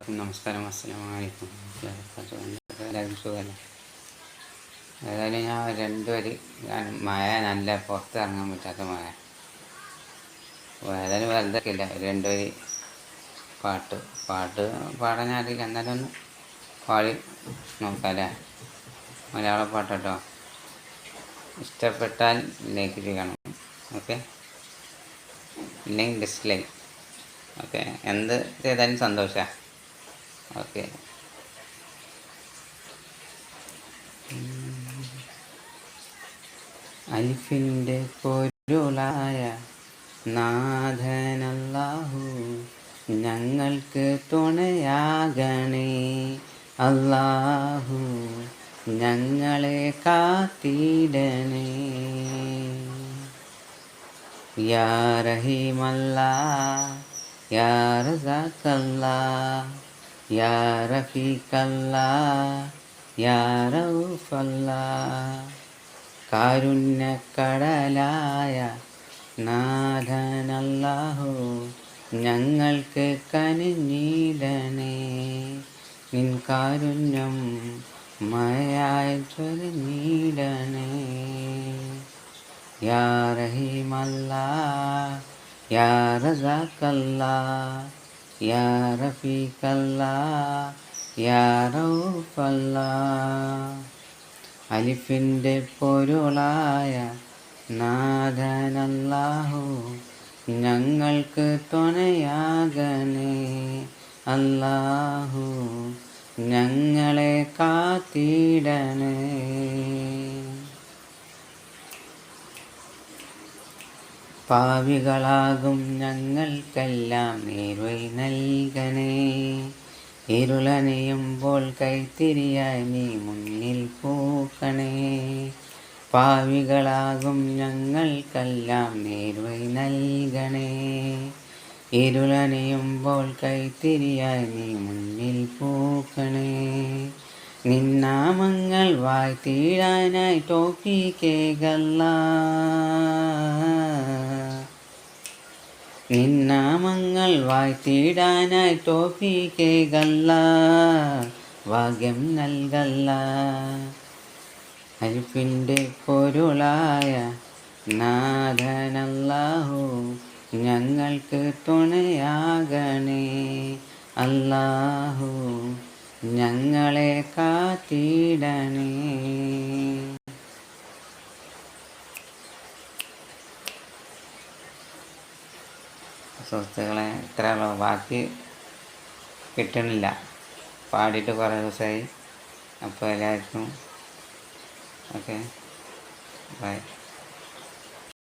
നമസ്കാരം അസ്സലാമലൈക്കും എല്ലാവരും സുഖമല്ല ഏതായാലും ഞാൻ രണ്ട് വരി മഴ നല്ല പുറത്ത് ഇറങ്ങാൻ പറ്റാത്ത മഴ. ഏതായാലും വലുതൊക്കെയില്ല. രണ്ട് വരി പാട്ട്. പാട്ട് പാടാൻ അറിയില്ല എന്നാലും ഒന്ന് പാടി നോക്കാമല്ലേ മലയാള പാട്ട് കേട്ടോ. ഇഷ്ടപ്പെട്ടാൽ ലൈക്ക് ചെയ്യണം. ഓക്കെ? ഇല്ലെങ്കിൽ ഡിസ്ലൈക്ക് ഓക്കെ? എന്ത് ചെയ്താലും സന്തോഷമാണ് ഓക്കെ. അലിഫിന്റെ പൊരുളായ നാഥനല്ലാഹു ഞങ്ങൾക്ക് തുണയാകണേ. അല്ലാഹു ഞങ്ങളെ കാത്തിടണേ. യാ റഹീമല്ലാ യാ റസാക്കല്ലാ. യാ റഫീഖല്ലാ യാ റൗഫല്ലാ കാരുണ്യക്കടലായ നാഥനല്ലാഹു ഞങ്ങൾക്ക് കനിഞ്ഞിടണേ. നിൻ കാരുണ്യം മഴയായി ചൊരിഞ്ഞിടണേ. യാ റഹീമല്ലാ യാ റസാക്കല്ലാ യാ يا യാ റൗഫല്ലാ അലിഫിന്റെ പൊരുളായ നാഥനല്ലാഹു ഞങ്ങൾക്ക് തുണയാകണേ അല്ലാഹു ഞങ്ങളെ കാത്തിടണേ. പാവികളാകും ഞങ്ങൾക്കെല്ലാം നേർവഴി നൽകണേ. ഇരുളനയുമ്പോൾ കൈത്തിരിയായി നീ മുന്നിൽ പൂക്കണേ. പാവികളാകും ഞങ്ങൾക്കെല്ലാം നേർവഴി നൽകണേ. ഇരുളനയുമ്പോൾ കൈത്തിരിയായി നീ മുന്നിൽ പൂക്കണേ. നിന്നാമങ്ങൾ വായ്ത്തീഴാനായി ടോപ്പിക്കേകല്ല നിന്നാമങ്ങൾ വായ്ത്തീടാനായി ടോപ്പിക്കേകല്ല ഭാഗ്യം നൽകല്ല. അരിപ്പിന്റെ പൊരുളായ നാഥനല്ലാഹു ഞങ്ങൾക്ക് തുണയാകണേ. അല്ലാഹു ഞങ്ങളെ കാത്തിടണേ. സുഹൃത്തുക്കളെ ഇത്രയുള്ളൂ. ബാക്കി കിട്ടണില്ല. പാടിയിട്ട് കുറേ ദിവസമായി. അപ്പോൾ എല്ലാവർക്കും ഓക്കെ. ബൈ